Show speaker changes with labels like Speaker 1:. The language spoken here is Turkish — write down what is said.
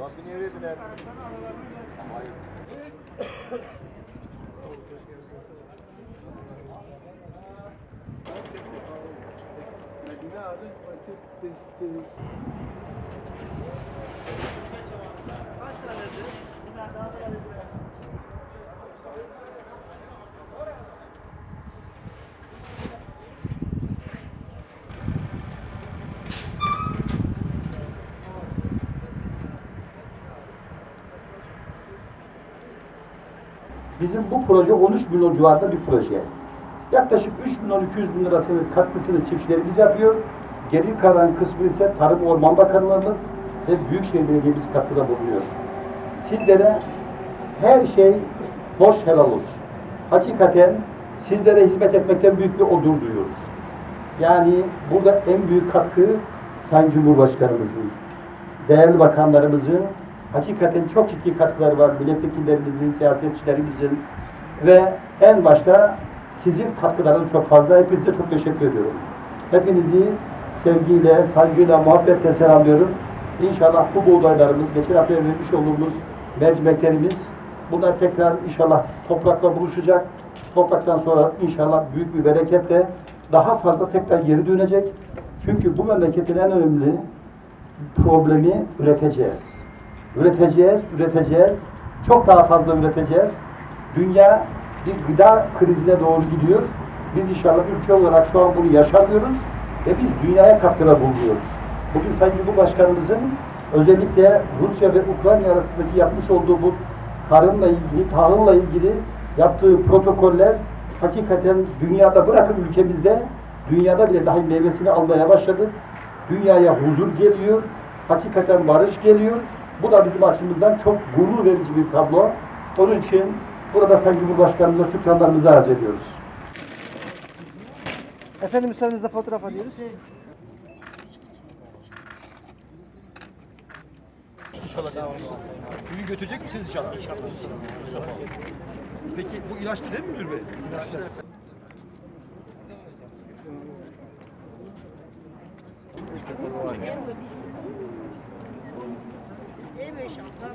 Speaker 1: Bak bir?
Speaker 2: Araçların aralarına gelsin. Medine abi, vakit
Speaker 3: Bizim bu proje 13 milyon civarında bir proje. Yaklaşık 3 milyon 200 bin lirasını katkısını çiftçilerimiz yapıyor. Geri kalan kısmı ise Tarım Orman Bakanlığımız ve Büyükşehir Belediye'miz katkıda bulunuyor. Sizlere her şey hoş helal olsun. Hakikaten sizlere hizmet etmekten büyük bir onur duyuyoruz. Yani burada en büyük katkı Sayın Cumhurbaşkanımızın, değerli bakanlarımızın hakikaten çok ciddi katkıları var. Milletvekillerimizin, siyasetçilerimizin ve en başta sizin katkılarınız çok fazla. Hepinize çok teşekkür ediyorum. Hepinizi sevgiyle, saygıyla, muhabbetle selamlıyorum. İnşallah bu buğdaylarımız, geçen hafta vermiş olduğumuz mercimeklerimiz bunlar tekrar inşallah toprakla buluşacak. Topraktan sonra inşallah büyük bir bereketle daha fazla tekrar geri dönecek. Çünkü bu memleketin en önemli problemi üreteceğiz. Üreteceğiz, üreteceğiz. Çok daha fazla üreteceğiz. Dünya bir gıda krizine doğru gidiyor. Biz inşallah ülke olarak şu an bunu yaşamıyoruz ve biz dünyaya katkıda bulunuyoruz. Bugün Sayın Cumhurbaşkanımızın özellikle Rusya ve Ukrayna arasındaki yapmış olduğu bu tarımla ilgili, tahılla ilgili yaptığı protokoller hakikaten dünyada bırakın ülkemizde dünyada bile dahi meyvesini almaya başladık. Dünyaya huzur geliyor. Hakikaten barış geliyor. Bu da bizim açımızdan çok gurur verici bir tablo. Onun için burada Sayın Cumhurbaşkanımıza şükranlarımızı arz ediyoruz.
Speaker 4: Efendim müsaadenizle fotoğraf alıyoruz.
Speaker 1: İnşallah. Bugün götürecek misiniz inşallah? İnşallah. Peki bu ilaçlı değil mi müdür bey? İlaçlı.
Speaker 5: İyi mi inşallah?